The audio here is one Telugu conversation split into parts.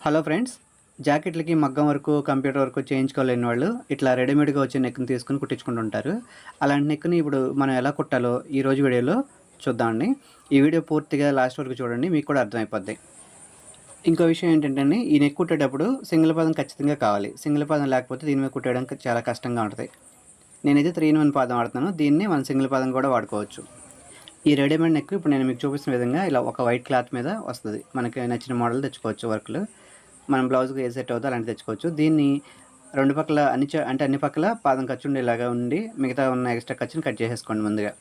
హలో ఫ్రెండ్స్ జాకెట్లకి మగ్గం వరకు కంప్యూటర్ వరకు చేయించుకోలేని వాళ్ళు ఇట్లా రెడీమేడ్గా వచ్చే నెక్ని తీసుకుని కుట్టించుకుంటుంటారు అలాంటి నెక్ని ఇప్పుడు మనం ఎలా కుట్టాలో ఈ రోజు వీడియోలో చూద్దామండి ఈ వీడియో పూర్తిగా లాస్ట్ వరకు చూడండి మీకు కూడా అర్థమైపోద్ది. ఇంకో విషయం ఏంటంటే ఈ నెక్ కుట్టేటప్పుడు సింగిల్ పాదం ఖచ్చితంగా కావాలి. సింగిల్ పాదం లేకపోతే దీని మీద కుట్టేయడానికి చాలా కష్టంగా ఉంటుంది. నేనైతే త్రీ ఇన్ వన్ పాదం వాడుతున్నాను దీన్ని మనం సింగిల్ పాదం కూడా వాడుకోవచ్చు. ఈ రెడీమేడ్ నెక్ ఇప్పుడు నేను మీకు చూపిస్తున్న విధంగా ఇలా ఒక వైట్ క్లాత్ మీద వస్తుంది. మనకి నచ్చిన మోడల్ తెచ్చుకోవచ్చు వర్క్లు. మనం బ్లౌజ్కి ఏ సెట్ అవుతుందో అలాంటి తెచ్చుకోవచ్చు. దీన్ని రెండు పక్కల అన్ని అంటే అన్ని పక్కల పాదం ఖర్చు ఉండేలాగా ఉండి మిగతా ఉన్న ఎక్స్ట్రా ఖర్చుని కట్ చేసేసుకోండి ముందుగా.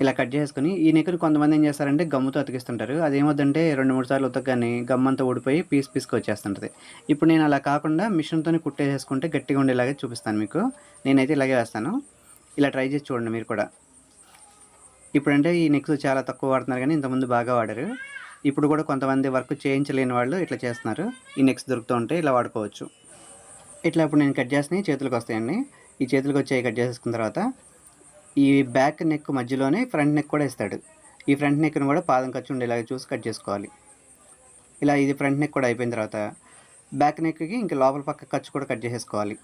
ఇలా కట్ చేసుకుని ఈ నెక్ని కొంతమంది ఏం చేస్తారంటే గమ్ముతో అతికిస్తుంటారు. అది ఏమవుతుందంటే రెండు మూడు సార్లు ఉతకగానే గమ్ అంతా ఊడిపోయి పీస్ పీస్కి వచ్చేస్తుంటుంది. ఇప్పుడు నేను అలా కాకుండా మిషన్తో కుట్టేసేసుకుంటే గట్టిగా ఉండేలాగే చూపిస్తాను మీకు. నేనైతే ఇలాగే వేస్తాను. ఇలా ట్రై చేసి చూడండి మీరు కూడా. ఇప్పుడంటే ఈ నెక్స్ చాలా తక్కువ వాడుతున్నారు కానీ ఇంతకుముందు బాగా వాడారు. ఇప్పుడు కూడా కొంతమంది వర్క్ చేయించలేని వాళ్ళు ఇట్లా చేస్తున్నారు. ఈ నెక్స్ దొరుకుతూ ఉంటే ఇలా వాడుకోవచ్చు. ఇట్లా ఇప్పుడు నేను కట్ చేసిన చేతులకు వస్తాయండి. ఈ చేతులకు వచ్చాయి కట్ చేసేసుకున్న తర్వాత ఈ బ్యాక్ నెక్ మధ్యలోనే ఫ్రంట్ నెక్ కూడా ఇస్తాడు. ఈ ఫ్రంట్ నెక్ను కూడా పాదం ఖర్చు ఉండేలాగా చూసి కట్ చేసుకోవాలి. ఇలా ఇది ఫ్రంట్ నెక్ కూడా అయిపోయిన తర్వాత బ్యాక్ నెక్కి ఇంకా లోపల పక్క ఖర్చు కూడా కట్ చేసేసుకోవాలి.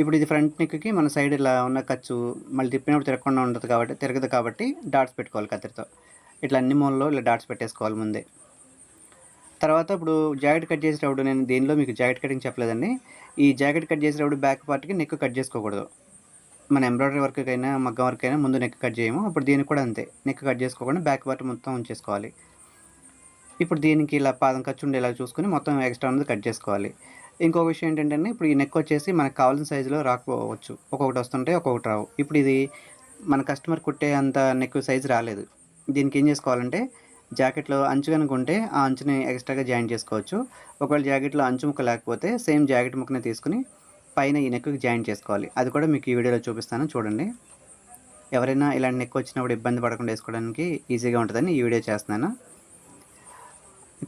ఇప్పుడు ఇది ఫ్రంట్ నెక్కి మన సైడ్ ఇలా ఉన్న ఖర్చు మళ్ళీ తిప్పినప్పుడు తిరగకుండా ఉండదు కాబట్టి తిరగదు కాబట్టి డాట్స్ పెట్టుకోవాలి కత్తిరితో. ఇట్లా అన్ని మూలలో ఇలా డాట్స్ పెట్టేసుకోవాలి ముందే. తర్వాత ఇప్పుడు జాకెట్ కట్ చేసేటప్పుడు నేను దీనిలో మీకు జాకెట్ కటింగ్ చెప్పలేదండి. ఈ జాకెట్ కట్ చేసేటప్పుడు బ్యాక్ పార్ట్కి నెక్ కట్ చేసుకోకూడదు. మన ఎంబ్రాయిడరీ వర్క్ అయినా మగ్గం వర్క్ అయినా ముందు నెక్ కట్ చేయము. అప్పుడు దీనికి కూడా అంతే. నెక్ కట్ చేసుకోకుండా బ్యాక్ పార్ట్ మొత్తం ఉంచేసుకోవాలి. ఇప్పుడు దీనికి ఇలా పాదం ఖర్చు ఉండేలా చూసుకొని మొత్తం ఎక్స్ట్రా ఉన్నది కట్ చేసుకోవాలి. ఇంకో విషయం ఏంటంటే ఇప్పుడు ఈ నెక్ వచ్చేసి మనకు కావాల్సిన సైజులో రాకపోవచ్చు. ఒక్కొక్కటి వస్తుంటే ఒక్కొక్కటి రావు. ఇప్పుడు ఇది మన కస్టమర్ కుట్టే అంత నెక్ సైజు రాలేదు. దీనికి ఏం చేసుకోవాలంటే జాకెట్లో అంచు కనుక ఉంటే ఆ అంచుని ఎక్స్ట్రాగా జాయిన్ చేసుకోవచ్చు. ఒకవేళ జాకెట్లో అంచు ముక్క లేకపోతే సేమ్ జాకెట్ ముక్కని తీసుకుని పైన ఈ నెక్కి జాయిన్ చేసుకోవాలి. అది కూడా మీకు ఈ వీడియోలో చూపిస్తాను. చూడండి. ఎవరైనా ఇలాంటి నెక్ వచ్చినప్పుడు ఇబ్బంది పడకుండా వేసుకోవడానికి ఈజీగా ఉంటుందని ఈ వీడియో చేస్తున్నాను.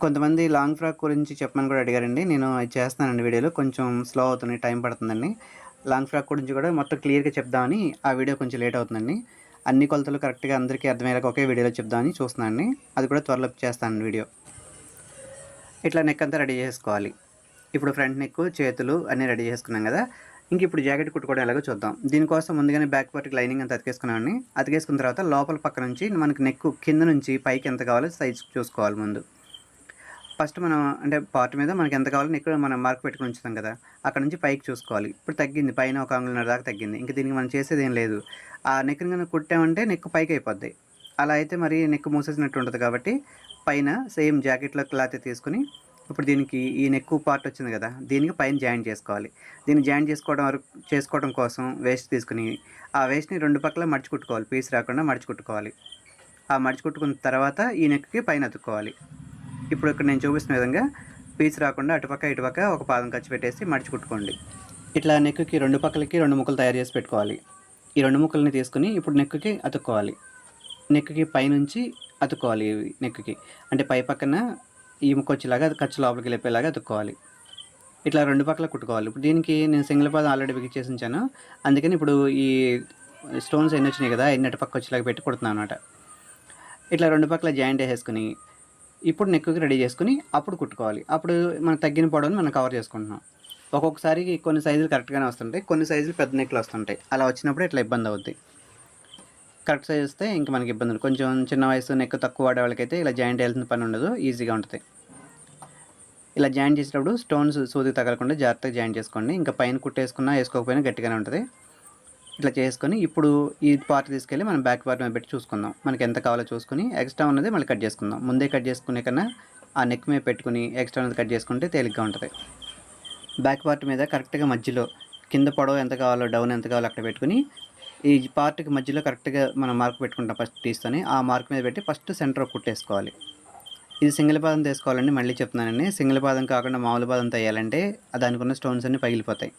కొంతమంది లాంగ్ ఫ్రాక్ గురించి చెప్పమని కూడా అడిగారండి. నేను చేస్తున్నానండి వీడియోలో. కొంచెం స్లో అవుతుంది టైం పడుతుందండి. లాంగ్ ఫ్రాక్ గురించి కూడా మొత్తం క్లియర్గా చెప్దామని ఆ వీడియో కొంచెం లేట్ అవుతుందండి. అన్ని కొలతలు కరెక్ట్గా అందరికీ అర్థమయ్యేలాగా ఒకే వీడియోలో చెప్దామని చూస్తున్నాను అది కూడా త్వరలో చేస్తాను వీడియో. ఇట్లా నెక్ అంతా రెడీ చేసుకోవాలి. ఇప్పుడు ఫ్రంట్ నెక్ చేతులు అన్నీ రెడీ చేసుకున్నాం కదా. ఇంక ఇప్పుడు జాకెట్ కుట్టుకోవడం ఎలాగో చూద్దాం. దీనికోసం ముందుగానే బ్యాక్ పార్ట్కి లైనింగ్ అంతా అతికేసుకున్నామండి. అతికేసుకున్న తర్వాత లోపల పక్క నుంచి మనకి నెక్ కింద నుంచి పైకి ఎంత కావాలో సైజ్ చూసుకోవాలి ముందు. ఫస్ట్ మనం అంటే పార్ట్ మీద మనకి ఎంత కావాలో ఇక్కడ మనం మార్క్ పెట్టుకుని ఉంచుతాం కదా అక్కడ నుంచి పైకి చూసుకోవాలి. ఇప్పుడు తగ్గింది పైన ఒక అంగుళన్నర దాకా తగ్గింది. ఇంకా దీనికి మనం చేసేది ఏం లేదు. ఆ నెక్ని కనుక కుట్టామంటే నెక్ పైకి అయిపోద్ది. అలా అయితే మరి నెక్ మూసేసినట్టు ఉంటుంది కాబట్టి పైన సేమ్ జాకెట్లో క్లాత్ తీసుకుని ఇప్పుడు దీనికి ఈ నెక్ పార్ట్ వచ్చింది కదా దీనికి పైన జాయిన్ చేసుకోవాలి. దీన్ని జాయిన్ చేసుకోవడం వరకు చేసుకోవడం కోసం వేస్ట్ తీసుకుని ఆ వేస్ట్ని రెండు పక్కల మడిచి కుట్టుకోవాలి. పీస్ రాకుండా మడిచి కుట్టుకోవాలి. ఆ మడిచి కుట్టుకున్న తర్వాత ఈ నెక్కి పైన అతుక్కోవాలి. ఇప్పుడు ఇక్కడ నేను చూపిస్తున్న విధంగా పీచు రాకుండా అటుపక్క ఇటుపక్క ఒక పాదం ఖర్చు పెట్టేసి మడిచి కుట్టుకోండి. ఇట్లా నెక్కుకి రెండు పక్కలకి రెండు ముక్కలు తయారు చేసి పెట్టుకోవాలి. ఈ రెండు ముక్కల్ని తీసుకుని ఇప్పుడు నెక్కుకి అతుక్కోవాలి. నెక్కుకి పైనుంచి అతుక్కోవాలి ఇవి నెక్కుకి. అంటే పై పక్కన ఈ ముక్క వచ్చేలాగా ఖర్చు లోపలికి వెళ్ళిపోయేలాగా అతుక్కోవాలి. ఇట్లా రెండు పక్కల కుట్టుకోవాలి. ఇప్పుడు దీనికి నేను సింగిల్ పాదం ఆల్రెడీ బిగించేసి ఉంచాను. అందుకని ఇప్పుడు ఈ స్టోన్స్ ఎన్ని వచ్చినాయి కదా ఎన్ని అటు పక్క వచ్చేలాగా పెట్టి కుడుతున్నాను అనమాట ఇట్లా రెండు పక్కల జాయింట్ వేసేసుకుని ఇప్పుడు నెక్కి రెడీ చేసుకుని అప్పుడు కుట్టుకోవాలి. అప్పుడు మనకు తగ్గిన పొడవుని మనం కవర్ చేసుకుంటున్నాం. ఒక్కొక్కసారి కొన్ని సైజులు కరెక్ట్గానే వస్తుంటాయి. కొన్ని సైజులు పెద్ద నెక్లు వస్తుంటాయి. అలా వచ్చినప్పుడు ఇట్లా ఇబ్బంది అవుద్ది. కరెక్ట్ సైజ్ వస్తే ఇంకా మనకి ఇబ్బంది కొంచెం చిన్న వయసు నెక్ తక్కువ వాడే వాళ్ళకైతే ఇలా జాయింట్ వేయాల్సిన పని ఉండదు. ఈజీగా ఉంటుంది. ఇలా జాయింట్ చేసేటప్పుడు స్టోన్స్ సూదికి తగలకుండా జాగ్రత్తగా జాయింట్ చేసుకోండి. ఇంకా పైన కుట్టేసుకున్నా వేసుకోకపోయినా గట్టిగానే ఉంటుంది. ఇట్లా చేసుకొని ఇప్పుడు ఈ పార్ట్ తీసుకెళ్ళి మనం బ్యాక్ పార్ట్ మీద పెట్టి చూసుకుందాం. మనకి ఎంత కావాలో చూసుకుని ఎక్స్ట్రా ఉన్నది మళ్ళీ కట్ చేసుకుందాం. ముందే కట్ చేసుకునే కన్నా ఆ నెక్ మీద పెట్టుకుని ఎక్స్ట్రా ఉన్నది కట్ చేసుకుంటే తేలిగ్గా ఉంటుంది. బ్యాక్ పార్ట్ మీద కరెక్ట్గా మధ్యలో కింద పొడవు ఎంత కావాలో డౌన్ ఎంత కావాలో అక్కడ పెట్టుకుని ఈ పార్ట్కి మధ్యలో కరెక్ట్గా మనం మార్క్ పెట్టుకుంటాం ఫస్ట్ తీసుకొని ఆ మార్క్ మీద పెట్టి ఫస్ట్ సెంటర్ కుట్టేసుకోవాలి ఇది సింగిల్ పాదం తీసుకోవాలండి మళ్ళీ చెప్తున్నానండి. సింగిల్ పాదం కాకుండా మామూలు పాదం వేయాలంటే దానికి ఉన్న స్టోన్స్ అన్నీ పగిలిపోతాయి.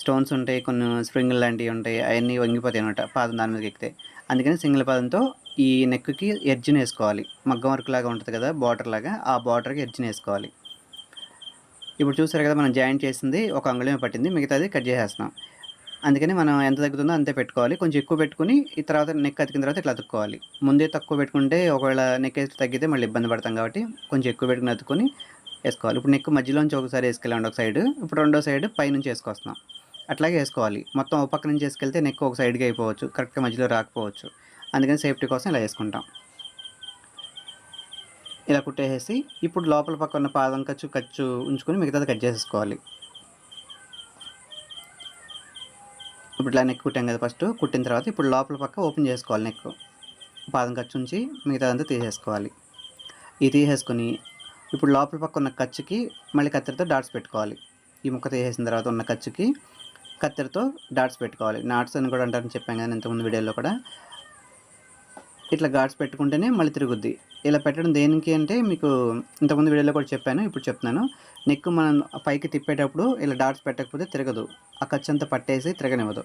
స్టోన్స్ ఉంటాయి కొన్ని స్ప్రింగ్ లాంటివి ఉంటాయి అవన్నీ వంగిపోతాయి అనమాట పాదం దాని మీద ఎక్కితే. అందుకని సింగిల్ పాదంతో ఈ నెక్కి ఎడ్జ్ని వేసుకోవాలి. మగ్గం వర్క్ లాగా ఉంటుంది కదా బార్డర్ లాగా ఆ బార్డర్కి ఎడ్జ్ని వేసుకోవాలి. ఇప్పుడు చూసారు కదా మనం జాయింట్ చేసింది ఒక అంగుళమే పట్టింది మిగతాది కట్ చేసేస్తున్నాం. అందుకని మనం ఎంత తగ్గుతుందో అంతే పెట్టుకోవాలి. కొంచెం ఎక్కువ పెట్టుకుని ఈ తర్వాత నెక్ అతికిన తర్వాత ఇట్లా అతుక్కోవాలి. ముందే తక్కువ పెట్టుకుంటే ఒకవేళ నెక్ తగ్గితే మళ్ళీ ఇబ్బంది పడతాం కాబట్టి కొంచెం ఎక్కువ పెట్టుకుని అతుకుని వేసుకోవాలి. ఇప్పుడు నెక్ మధ్యలోంచి ఒకసారి వేసుకెళ్ళండి ఒక సైడ్. ఇప్పుడు రెండో సైడ్ పైనుంచి వేసుకొస్తున్నాం. అట్లాగే వేసుకోవాలి. మొత్తం ఒక పక్క నుంచి వేసుకెళ్తే నెక్ ఒక సైడ్కి అయిపోవచ్చు. కరెక్ట్గా మధ్యలో రాకపోవచ్చు. అందుకని సేఫ్టీ కోసం ఇలా వేసుకుంటాం. ఇలా కుట్టేసేసి ఇప్పుడు లోపల పక్క ఉన్న పాదం ఖర్చు ఖర్చు ఉంచుకొని మిగతాది కట్ చేసేసుకోవాలి. ఇప్పుడు ఇలా నెక్ కుట్టాం కదా ఫస్ట్ కుట్టిన తర్వాత ఇప్పుడు లోపల పక్క ఓపెన్ చేసుకోవాలి నెక్ పాదం ఖర్చు ఉంచి మిగతాదంతా తీసేసుకోవాలి. ఇది తీసేసుకొని ఇప్పుడు లోపల పక్క ఉన్న ఖర్చుకి మళ్ళీ కత్తిరితో డాట్స్ పెట్టుకోవాలి. ఈ ముక్క తీసేసిన తర్వాత ఉన్న ఖర్చుకి కత్తెరతో డాట్స్ పెట్టుకోవాలి. నాట్స్ అని కూడా అంటారని చెప్పాను కదా ఇంతకుముందు వీడియోలో కూడా. ఇట్లా గాడ్స్ పెట్టుకుంటేనే మళ్ళీ తిరుగుద్ది. ఇలా పెట్టడం దేనికి అంటే మీకు ఇంతకుముందు వీడియోలో కూడా చెప్పాను ఇప్పుడు చెప్తున్నాను. నెక్ మనం పైకి తిప్పేటప్పుడు ఇలా డాట్స్ పెట్టకపోతే తిరగదు. ఆ ఖర్చు పట్టేసి తిరగనివ్వదు.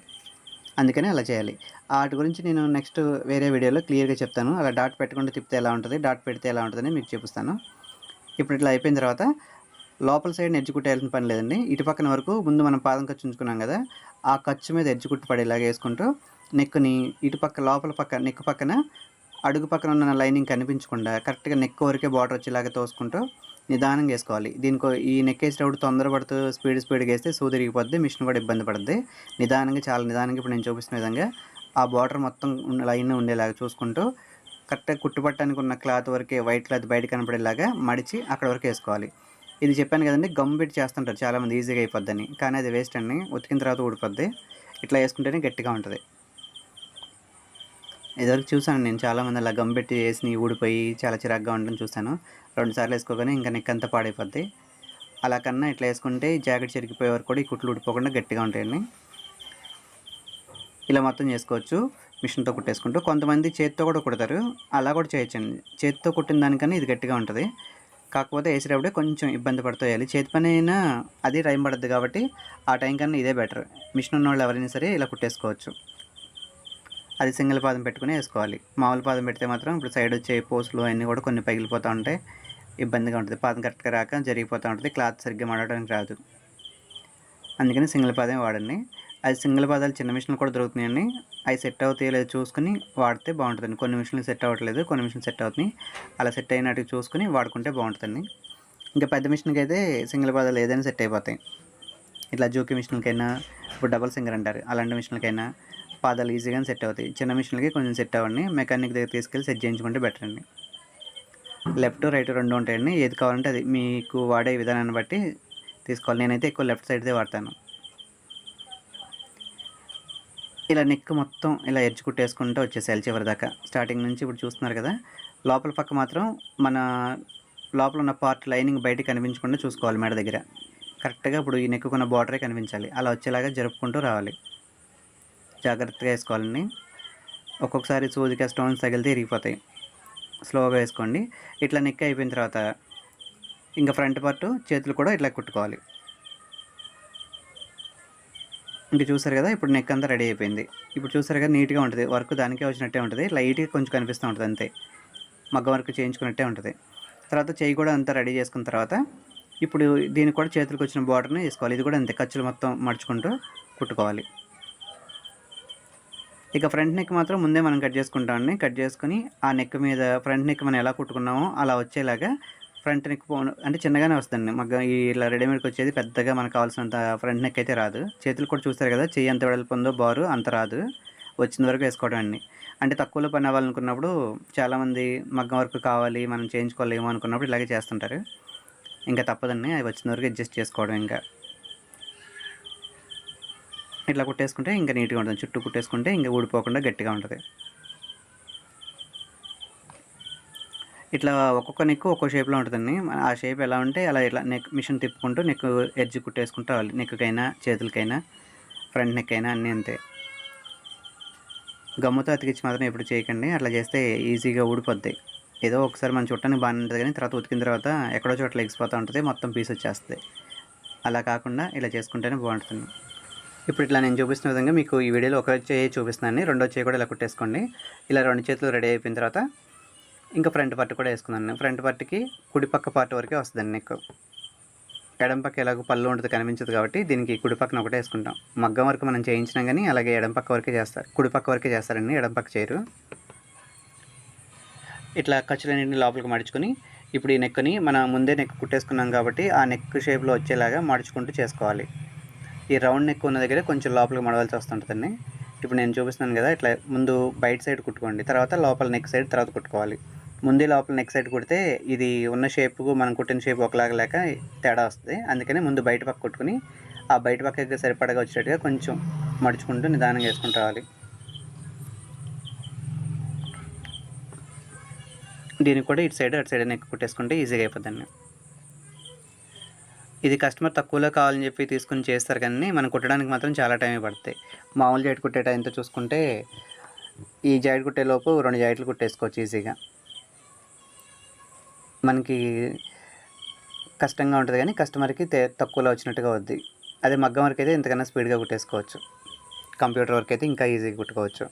అందుకని అలా చేయాలి. వాటి గురించి నేను నెక్స్ట్ వేరే వీడియోలో క్లియర్గా చెప్తాను. అలా డాట్ పెట్టకుండా తిప్పితే ఎలా ఉంటుంది డాట్ పెడితే ఎలా ఉంటుందని మీకు చూపిస్తాను. ఇప్పుడు ఇట్లా అయిపోయిన తర్వాత లోపల సైడ్ ఎడ్జ్ పని లేదండి. ఇటు పక్కన వరకు ముందు మనం పాదం ఖర్చు ఉంచుకున్నాం కదా ఆ ఖర్చు మీద ఎడ్జ్ కుట్టు పడేలాగా వేసుకుంటూ నెక్కుని ఇటు పక్క లోపల పక్క నెక్ పక్కన అడుగు పక్కన ఉన్న లైనింగ్ కనిపించకుండా కరెక్ట్గా నెక్ వరకే బార్డర్ వచ్చేలాగా తోసుకుంటూ నిదానంగా వేసుకోవాలి. దీనికో ఈ నెక్ వేసేటప్పుడు తొందరపడుతూ స్పీడ్ స్పీడ్గా వేస్తే సూదిరిగిపోద్ది మిషన్ కూడా ఇబ్బంది పడుద్ది. నిదానంగా చాలా నిదానంగా ఇప్పుడు నేను చూపిస్తున్న విధంగా ఆ బార్డర్ మొత్తం లైన్ ఉండేలాగా చూసుకుంటూ కరెక్ట్గా కుట్టుపట్టడానికి ఉన్న క్లాత్ వరకే వైట్ క్లాత్ బయట కనపడేలాగా మడిచి అక్కడ వరకు వేసుకోవాలి. ఇది చెప్పాను కదండి గమ్ పెట్టి చేస్తుంటారు చాలామంది ఈజీగా అయిపోద్దని. కానీ అది వేస్ట్ అండి. ఉతికిన తర్వాత ఊడిపోద్ది. ఇట్లా వేసుకుంటేనే గట్టిగా ఉంటుంది. ఇదివరకు చూసాను నేను చాలామంది అలా గమ్ పెట్టి వేసి ఊడిపోయి చాలా చిరాగ్గా ఉండడం చూశాను. రెండు సార్లు వేసుకోగానే ఇంకా నెక్ అంతా పాడైపోద్ది. అలా కన్నా ఇట్లా వేసుకుంటే జాకెట్ చెరిగిపోయే వరకు కూడా ఈ కుట్లు ఊడిపోకుండా గట్టిగా ఉంటాయండి. ఇలా మొత్తం చేసుకోవచ్చు. మిషన్తో కుట్టేసుకుంటూ కొంతమంది చేతితో కూడా కుడతారు. అలా కూడా చేయొచ్చండి. చేతితో కుట్టిన దానికన్నా ఇది గట్టిగా ఉంటుంది. కాకపోతే వేసేటప్పుడే కొంచెం ఇబ్బంది పడుతూ చేతి పని అయినా అది టైం పడద్దు కాబట్టి ఆ టైం కన్నా ఇదే బెటర్. మిషన్ ఉన్న వాళ్ళు ఎవరైనా సరే ఇలా కుట్టేసుకోవచ్చు. అది సింగిల్ పాదం పెట్టుకుని వేసుకోవాలి. మామూలు పాదం పెడితే మాత్రం ఇప్పుడు సైడ్ వచ్చే పోసులు అన్నీ కూడా కొన్ని పగిలిపోతూ ఉంటాయి ఇబ్బందిగా ఉంటుంది. పాదం కరెక్ట్గా రాక జరిగిపోతూ ఉంటుంది. క్లాత్ సరిగ్గా మడవడానికి రాదు. అందుకని సింగిల్ పాదమే వాడండి. అది సింగిల్ పదాలు చిన్న మిషన్లు కూడా దొరుకుతున్నాయండి. అవి సెట్ అవుతాయో లేదో చూసుకుని వాడితే బాగుంటుందండి. కొన్ని మిషన్లు సెట్ అవ్వట్లేదు కొన్ని మిషన్లు సెట్ అవుతున్నాయి. అలా సెట్ అయినట్టు చూసుకుని వాడుకుంటే బాగుంటుందండి. ఇంకా పెద్ద మిషన్కి అయితే సింగిల్ పదాలు ఏదైనా సెట్ అయిపోతాయి. ఇట్లా జోకి మిషన్లకైనా ఇప్పుడు డబల్ సింగర్ అంటారు అలాంటి మిషన్లకైనా పాదాలు ఈజీగా సెట్ అవుతాయి. చిన్న మిషన్లకి కొంచెం సెట్ అవ్వండి మెకానిక్ దగ్గర తీసుకెళ్ళి సెట్ చేయించుకుంటే బెటర్ అండి. లెఫ్ట్ రైట్ రెండు ఉంటాయండి. ఏది కావాలంటే అది మీకు వాడే విధానాన్ని బట్టి తీసుకోవాలి. నేనైతే ఎక్కువ లెఫ్ట్ సైడ్దే వాడతాను. ఇలా నెక్ మొత్తం ఇలా ఎడ్జ్ కుట్టేసుకుంటూ వచ్చేసేయాలి చివరి దాకా స్టార్టింగ్ నుంచి ఇప్పుడు చూస్తున్నారు కదా లోపల పక్క మాత్రం మన లోపల ఉన్న పార్ట్ లైనింగ్ బయట కనిపించకుండా చూసుకోవాలి మెడ దగ్గర. కరెక్ట్గా ఇప్పుడు ఈ నెక్కుకున్న బార్డరే కనిపించాలి. అలా వచ్చేలాగా జరుపుకుంటూ రావాలి. జాగ్రత్తగా వేసుకోవాలని ఒక్కొక్కసారి సూదిగా స్టోన్స్ తగిలితే ఇరిగిపోతాయి. స్లోగా వేసుకోండి. ఇట్లా నెక్ అయిపోయిన తర్వాత ఇంకా ఫ్రంట్ పార్ట్ చేతులు కూడా ఇట్లా కుట్టుకోవాలి. ఇంకా చూసారు కదా ఇప్పుడు నెక్ అంతా రెడీ అయిపోయింది. ఇప్పుడు చూసారు కదా నీట్గా ఉంటుంది. వర్క్ దానికే వచ్చినట్టే ఉంటుంది. లైట్గా కొంచెం కనిపిస్తూ ఉంటుంది అంతే. మగ్గ వర్క్ చేయించుకున్నట్టే ఉంటుంది. తర్వాత చేయి కూడా అంతా రెడీ చేసుకున్న తర్వాత ఇప్పుడు దీనికి కూడా చేతులకు వచ్చిన బార్డర్ని వేసుకోవాలి. ఇది కూడా అంతే ఖర్చులు మొత్తం మడుచుకుంటూ కుట్టుకోవాలి. ఇక ఫ్రంట్ నెక్ మాత్రం ముందే మనం కట్ చేసుకుంటామండి కట్ చేసుకుని ఆ నెక్ మీద ఫ్రంట్ నెక్ మనం ఎలా కుట్టుకున్నామో అలా వచ్చేలాగా ఫ్రంట్ నెక్ అంటే చిన్నగానే వస్తుంది. మగ్గ ఈ ఇలా రెడీమేడ్కి వచ్చేది పెద్దగా మనకు కావాల్సినంత ఫ్రంట్ నెక్ అయితే రాదు. చేతులు కూడా చూస్తారు కదా చెయ్యి ఎంత వెడల్పు ఉందో బారు అంత రాదు. వచ్చిన వరకు వేసుకోవడం అండి. అంటే తక్కువలో పని అవ్వాలనుకున్నప్పుడు చాలామంది మగ్గం వర్క్ కావాలి మనం చేయించుకోలేము అనుకున్నప్పుడు ఇలాగే చేస్తుంటారు. ఇంకా తప్పదండి అవి వచ్చిన వరకు అడ్జస్ట్ చేసుకోవడం ఇంకా. ఇట్లా కుట్టేసుకుంటే ఇంకా నీట్గా ఉంటుంది. చుట్టూ కుట్టేసుకుంటే ఇంకా ఊడిపోకుండా గట్టిగా ఉంటుంది. ఇట్లా ఒక్కొక్క నెక్ ఒక్కో షేప్లో ఉంటుందండి. ఆ షేప్ ఎలా ఉంటే అలా ఇట్లా నెక్ మిషన్ తిప్పుకుంటూ నెక్ ఎడ్జ్ కుట్టేసుకుంటూ రావాలి నెక్కుకైనా చేతులకైనా ఫ్రంట్ నెక్ అయినా అన్నీ అంతే. గమ్ముతో అతికించి మాత్రం ఎప్పుడు చేయకండి. అట్లా చేస్తే ఈజీగా ఊడిపోద్ది. ఏదో ఒకసారి మనం చుట్టానికి బాగానే ఉంటుంది కానీ తర్వాత ఉతికిన తర్వాత ఎక్కడో చోట్ల ఎగిసిపోతూ ఉంటుంది. మొత్తం పీస్ వచ్చేస్తుంది. అలా కాకుండా ఇలా చేసుకుంటేనే బాగుంటుంది. ఇప్పుడు ఇట్లా నేను చూపిస్తున్న విధంగా మీకు ఈ వీడియోలో ఒక చేయి చూపిస్తున్నాను రెండో చేయి కూడా ఇలా కుట్టేసుకోండి. ఇలా రెండు చేతులు రెడీ అయిపోయిన తర్వాత ఇంకా ఫ్రంట్ పార్ట్ కూడా వేసుకున్నాను ఫ్రంట్ పార్ట్కి కుడిపక్క పార్ట్ వరకే వస్తుందండి నెక్ ఎడం పక్క ఎలాగో పళ్ళు ఉంటుంది కనిపించదు కాబట్టి దీనికి కుడి పక్కన ఒకటే వేసుకుంటాం. మగ్గం వరకు మనం చేయించినా కానీ అలాగే ఎడం పక్క వరకే చేస్తారు. కుడి పక్క వరకే చేస్తారండి ఎడం పక్క చేయరు ఇట్లా ఖర్చులన్నింటిని లోపలికి మడుచుకొని ఇప్పుడు ఈ నెక్ని మనం ముందే నెక్ కుట్టేసుకున్నాం కాబట్టి ఆ నెక్ షేప్లో వచ్చేలాగా మడుచుకుంటూ చేసుకోవాలి. ఈ రౌండ్ నెక్ ఉన్న దగ్గర కొంచెం లోపలికి మడవలసి వస్తుంటుందండి. ఇప్పుడు నేను చూపిస్తున్నాను కదా ఇట్లా ముందు బయట సైడ్ కుట్టుకోండి తర్వాత లోపల నెక్ సైడ్ తర్వాత కుట్టుకోవాలి. ముందే లోపల నెక్ సైడ్ కుడితే ఇది ఉన్న షేప్కు మనం కుట్టిన షేప్ ఒకలాగా లేక తేడా వస్తుంది. అందుకని ముందు బయట పక్క కుట్టుకుని ఆ బయట పక్కకి సరిపడగా వచ్చేటట్టుగా కొంచెం మడుచుకుంటూ నిదానంగా వేసుకుంటూ రావాలి. దీనికి కూడా ఇటు సైడ్ అటు సైడ్ నెక్ కుట్టేసుకుంటే ఈజీగా అయిపోద్దండి. ఇది కస్టమర్ తక్కువలో కావాలని చెప్పి తీసుకుని చేస్తారు కానీ మనం కుట్టడానికి మాత్రం చాలా టైం పడుతుంది మామూలు జాయిట్ కుట్టే టైంతో చూసుకుంటే ఈ జాయిట్ కుట్టేలోపు రెండు జాయిట్లు కుట్టేసుకోవచ్చు ఈజీగా మనకి కష్టంగా ఉంటుంది కానీ కస్టమర్కి తే తక్కువలో వచ్చినట్టుగా వద్ది అదే మగ్గం వరకు అయితే ఇంతకన్నా స్పీడ్గా కుట్టేసుకోవచ్చు. కంప్యూటర్ వర్క్ అయితే ఇంకా ఈజీగా కుట్టుకోవచ్చు.